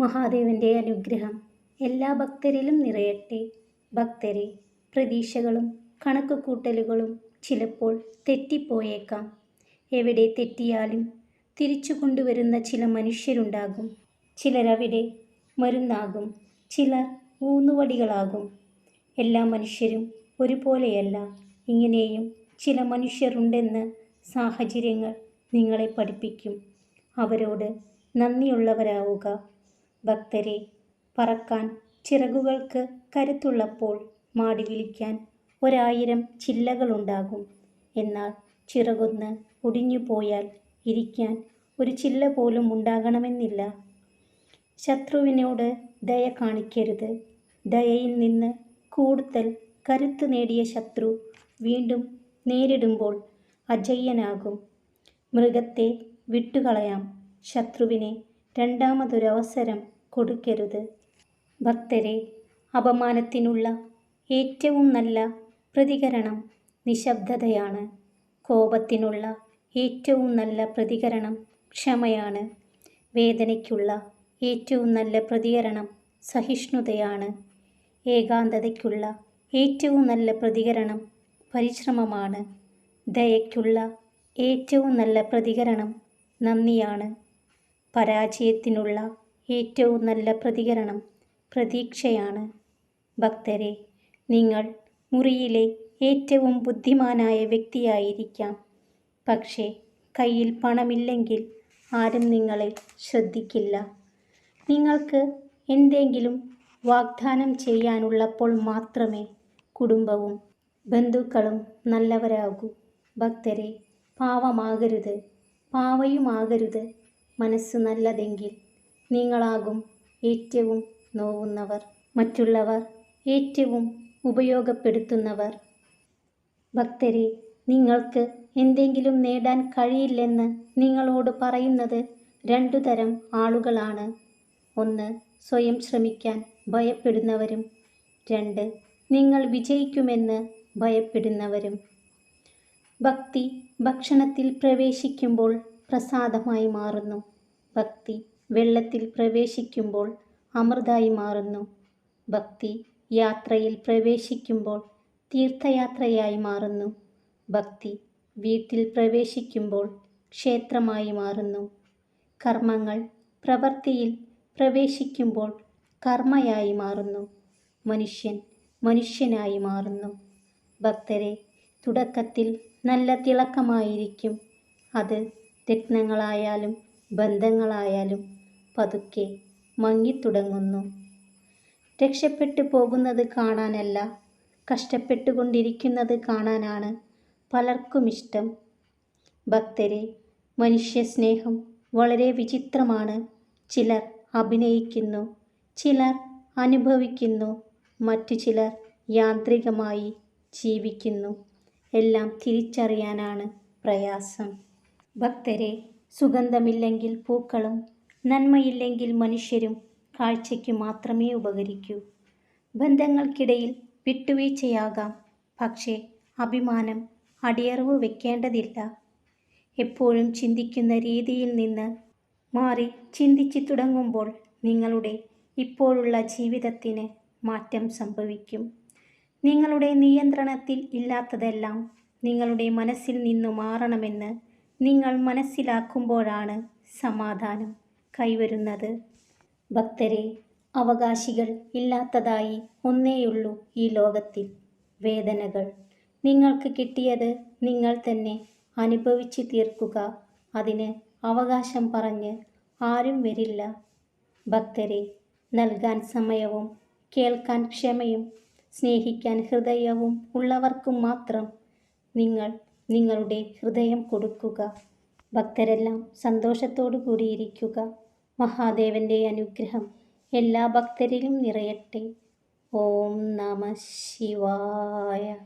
മഹാദേവന്റെ അനുഗ്രഹം എല്ലാ ഭക്തരിലും നിറയട്ടെ. ഭക്തരെ പ്രതീക്ഷകളും കണക്കുകൂട്ടലുകളും ചിലപ്പോൾ തെറ്റിപ്പോയേക്കാം. എവിടെ തെറ്റിയാലും തിരിച്ചു കൊണ്ടുവരുന്ന ചില മനുഷ്യരുണ്ടാകും. ചിലരവിടെ മരുന്നാകും. ചിലർ ഊന്നുവടികളാകും. എല്ലാ മനുഷ്യരും ഒരുപോലെയല്ല. ഇങ്ങനെയും ചില മനുഷ്യരുണ്ടെന്ന് സാഹചര്യങ്ങൾ നിങ്ങളെ പഠിപ്പിക്കും. അവരോട് നന്ദിയുള്ളവരാവുക. ഭക്തരെ പറക്കാൻ ചിറകുകൾക്ക് കരുത്തുള്ളപ്പോൾ മാടി വിളിക്കാൻ ഒരായിരം ചില്ലകളുണ്ടാകും. എന്നാൽ ചിറകൊന്ന് ഒടിഞ്ഞു പോയാൽ ഇരിക്കാൻ ഒരു ചില്ല പോലും ഉണ്ടാകണമെന്നില്ല. ശത്രുവിനോട് ദയ കാണിക്കരുത്. ദയയിൽ നിന്ന് കൂടുതൽ കരുത്ത് നേടിയ ശത്രു വീണ്ടും നേരിടുമ്പോൾ അജയ്യനാകും. മൃഗത്തെ വിട്ടുകളയാം. ശത്രുവിനെ രണ്ടാമതൊരവസരം കൊടുക്കരുത്. ഭക്തരെ അപമാനത്തിനുള്ള ഏറ്റവും നല്ല പ്രതികരണം നിശബ്ദതയാണ്. കോപത്തിനുള്ള ഏറ്റവും നല്ല പ്രതികരണം ക്ഷമയാണ്. വേദനയ്ക്കുള്ള ഏറ്റവും നല്ല പ്രതികരണം സഹിഷ്ണുതയാണ്. ഏകാന്തതയ്ക്കുള്ള ഏറ്റവും നല്ല പ്രതികരണം പരിശ്രമമാണ്. ദയയ്ക്കുള്ള ഏറ്റവും നല്ല പ്രതികരണം നന്ദിയാണ്. പരാജയത്തിനുള്ള ഏറ്റവും നല്ല പ്രതികരണം പ്രതീക്ഷയാണ്. ഭക്തരെ നിങ്ങൾ മുറിയിലെ ഏറ്റവും ബുദ്ധിമാനായ വ്യക്തിയായിരിക്കാം. പക്ഷേ കയ്യിൽ പണമില്ലെങ്കിൽ ആരും നിങ്ങളെ ശ്രദ്ധിക്കില്ല. നിങ്ങൾക്ക് എന്തെങ്കിലും വാഗ്ദാനം ചെയ്യാനുള്ളപ്പോൾ മാത്രമേ കുടുംബവും ബന്ധുക്കളും നല്ലവരാകൂ. ഭക്തരെ പാവമാകരുത്. പാവയുമാകരുത്. മനസ്സ് നല്ലതെങ്കിൽ നിങ്ങളാകും ഏറ്റവും നോവുന്നവർ. മറ്റുള്ളവർ ഏറ്റവും ഉപയോഗപ്പെടുത്തുന്നവർ. ഭക്തരെ നിങ്ങൾക്ക് എന്തെങ്കിലും നേടാൻ കഴിയില്ലെന്ന് നിങ്ങളോട് പറയുന്നത് രണ്ടു തരം ആളുകളാണ്. ഒന്ന് സ്വയം ശ്രമിക്കാൻ ഭയപ്പെടുന്നവരും. രണ്ട് നിങ്ങൾ വിജയിക്കുമെന്ന് ഭയപ്പെടുന്നവരും. ഭക്തി ഭക്ഷണത്തിൽ പ്രവേശിക്കുമ്പോൾ പ്രസാദമായി മാറുന്നു. ഭക്തി വെള്ളത്തിൽ പ്രവേശിക്കുമ്പോൾ അമൃതായി മാറുന്നു. ഭക്തി യാത്രയിൽ പ്രവേശിക്കുമ്പോൾ തീർത്ഥയാത്രയായി മാറുന്നു. ഭക്തി വീട്ടിൽ പ്രവേശിക്കുമ്പോൾ ക്ഷേത്രമായി മാറുന്നു. കർമ്മങ്ങൾ പ്രവൃത്തിയിൽ പ്രവേശിക്കുമ്പോൾ കർമ്മയായി മാറുന്നു. മനുഷ്യൻ മനുഷ്യനായി മാറുന്നു. ഭക്തരെ തുടക്കത്തിൽ നല്ല തിളക്കമായിരിക്കും. അത് രത്നങ്ങളായാലും ബന്ധങ്ങളായാലും പതുക്കെ മങ്ങിത്തുടങ്ങുന്നു. രക്ഷപ്പെട്ടു പോകുന്നത് കാണാനല്ല കഷ്ടപ്പെട്ടുകൊണ്ടിരിക്കുന്നത് കാണാനാണ് പലർക്കും ഇഷ്ടം ഭക്തരെ മനുഷ്യസ്നേഹം വളരെ വിചിത്രമാണ്. ചിലർ അഭിനയിക്കുന്നു ചിലർ അനുഭവിക്കുന്നു മറ്റു ചിലർ യാന്ത്രികമായി ജീവിക്കുന്നു. എല്ലാം തിരിച്ചറിയാനാണ് പ്രയാസം. ഭക്തരെ സുഗന്ധമില്ലെങ്കിൽ പൂക്കളും നന്മയില്ലെങ്കിൽ മനുഷ്യരും കാഴ്ചയ്ക്ക് മാത്രമേ ഉപകരിക്കൂ. ബന്ധങ്ങൾക്കിടയിൽ വിട്ടുവീഴ്ചയാകാം. പക്ഷേ അഭിമാനം അടിയറവ് വെക്കേണ്ടതില്ല. എപ്പോഴും ചിന്തിക്കുന്ന രീതിയിൽ നിന്ന് മാറി ചിന്തിച്ചു തുടങ്ങുമ്പോൾ നിങ്ങളുടെ ഇപ്പോഴുള്ള ജീവിതത്തിന് മാറ്റം സംഭവിക്കും. നിങ്ങളുടെ നിയന്ത്രണത്തിൽ ഇല്ലാത്തതെല്ലാം നിങ്ങളുടെ മനസ്സിൽ നിന്നു മാറണമെന്ന് നിങ്ങൾ മനസ്സിലാക്കുമ്പോഴാണ് സമാധാനം. കൈവരുന്നത്. ഭക്തരെ അവകാശികൾ ഇല്ലാത്തതായി ഒന്നേയുള്ളൂ ഈ ലോകത്തിൽ വേദനകൾ. നിങ്ങൾക്ക് കിട്ടിയത് നിങ്ങൾ തന്നെ അനുഭവിച്ചു തീർക്കുക. അതിന് അവകാശം പറഞ്ഞ് ആരും വരില്ല. ഭക്തരെ നൽകാൻ സമയവും കേൾക്കാൻ ക്ഷമയും സ്നേഹിക്കാൻ ഹൃദയവും ഉള്ളവർക്കും മാത്രം നിങ്ങൾ നിങ്ങളുടെ ഹൃദയം കൊടുക്കുക. ഭക്തരെല്ലാം സന്തോഷത്തോടു കൂടിയിരിക്കുക മഹാദേവന്റെ അനുഗ്രഹം എല്ലാ ഭക്തരിലും നിറയട്ടെ. ഓം നമ ശിവായ.